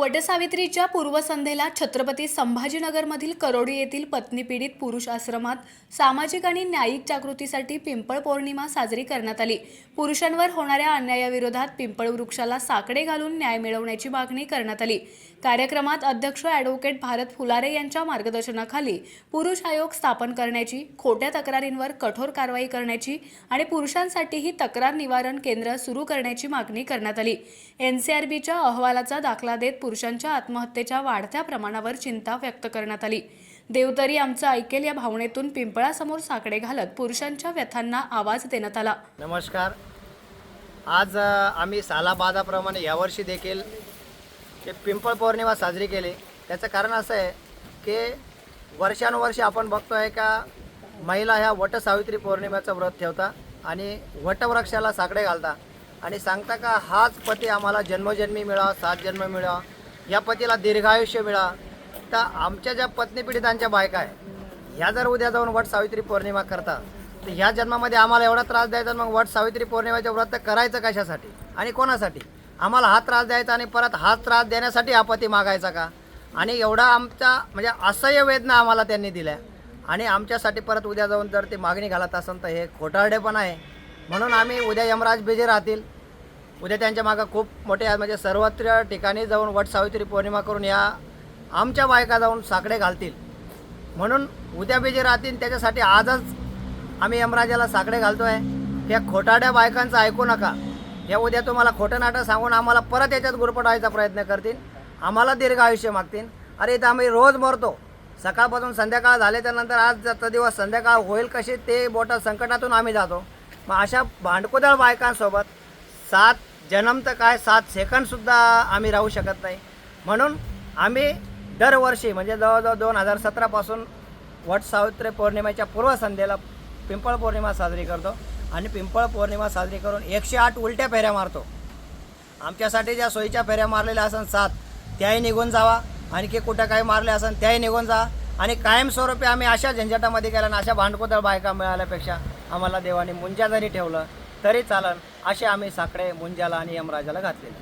वटसावित्रीच्या पूर्वसंध्येला छत्रपती संभाजीनगरमधील करोडी येथील पत्नीपीडित पुरुष आश्रमात सामाजिक आणि न्यायिक जागृतीसाठी पिंपळ पौर्णिमा साजरी करण्यात आली. पुरुषांवर होणाऱ्या अन्यायाविरोधात पिंपळ वृक्षाला साकडे घालून न्याय मिळवण्याची मागणी करण्यात आली. कार्यक्रमात अध्यक्ष ॲडव्होकेट भारत फुलारे यांच्या मार्गदर्शनाखाली पुरुष आयोग स्थापन करण्याची खोट्या तक्रारींवर कठोर कारवाई करण्याची आणि पुरुषांसाठीही तक्रार निवारण केंद्र सुरू करण्याची मागणी करण्यात आली. एनसीआरबीच्या अहवालाचा दाखला देत पुरुषांच्या आत्महत्येच्या वाढत्या प्रमाणावर चिंता व्यक्त करण्यात आली. देवतरी आमचं ऐकेल या भावनेतून पिंपळासमोर साकडे घालत पुरुषांच्या व्यथांना आवाज देण्यात आला. नमस्कार. आज आम्ही सालाबादाप्रमाणे यावर्षी देखील पिंपळ पौर्णिमा साजरी केली. त्याचं कारण असं आहे की वर्षानुवर्षे आपण बघतो आहे का महिला ह्या वटसावित्री पौर्णिमेचं व्रत ठेवता आणि वटवृक्षाला साकडे घालता. आणि सांगता का हाच पती आम्हाला जन्मजन्मी मिळावा सात जन्म मिळावा या पतीला दीर्घायुष्य मिळा. तर आमच्या ज्या पत्नी पीडितांच्या बायका आहे ह्या जर उद्या जाऊन वट सावित्री पौर्णिमा करतात तर ह्या जन्मामध्ये आम्हाला एवढा त्रास द्यायचा मग वट सावित्री पौर्णिमेचं व्रत करायचं कशासाठी आणि कोणासाठी? आम्हाला हा त्रास द्यायचा आणि परत हा त्रास देण्यासाठी आपत्ती मागायचा का? आणि एवढा आमचा म्हणजे असह्य वेदना आम्हाला त्यांनी दिल्या. आणि आमच्यासाठी परत उद्या जाऊन जर ती मागणी घालत असेल तर हे खोटारडेपण आहे. म्हणून आम्ही उद्या यमराज बिजे राहतील. उद्या त्यांच्या मागं खूप मोठे आहेत. म्हणजे सर्वत्र ठिकाणी जाऊन वट सावित्री पौर्णिमा करून या आमच्या बायका जाऊन साकडे घालतील. म्हणून उद्या बी जे राहतील त्याच्यासाठी आजच आम्ही यमराजाला साकडे घालतो आहे त्या खोटाड्या बायकांचं ऐकू नका. या उद्या तुम्हाला खोटं नाटक सांगून आम्हाला परत याच्यात गुरपटायचा प्रयत्न करतील. आम्हाला दीर्घ आयुष्य मागतील. अरे इथं आम्ही रोज मरतो. सकाळपासून संध्याकाळ झाले त्यानंतर आज जाता दिवस संध्याकाळ होईल कशी ते बोटं संकटातून आम्ही जातो. मग अशा भांडकुदळ बायकांसोबत सात जन्म तर काय सात सेकंदसुद्धा आम्ही राहू शकत नाही. म्हणून आम्ही दरवर्षी म्हणजे जवळजवळ दोन हजार सतरापासून वट सावित्री पौर्णिमेच्या पूर्वसंध्येला पिंपळ पौर्णिमा साजरी करतो आणि पिंपळ पौर्णिमा साजरी करून एकशे आठ उलट्या फेऱ्या मारतो. आमच्यासाठी ज्या सोयीच्या फेऱ्या मारलेल्या असन सात त्याही निघून जावा. आणखी कुठं काही मारले असन त्याही निघून जा. आणि कायमस्वरूपी आम्ही अशा झंझटामध्ये गेल्या आणि अशा भांडकोदळ बायका मिळाल्यापेक्षा आम्हाला देवाने मुंजा जरी ठेवलं तरी चालन असे आम्ही साकडे मुंजाला आणि यमराजाला घातलेले.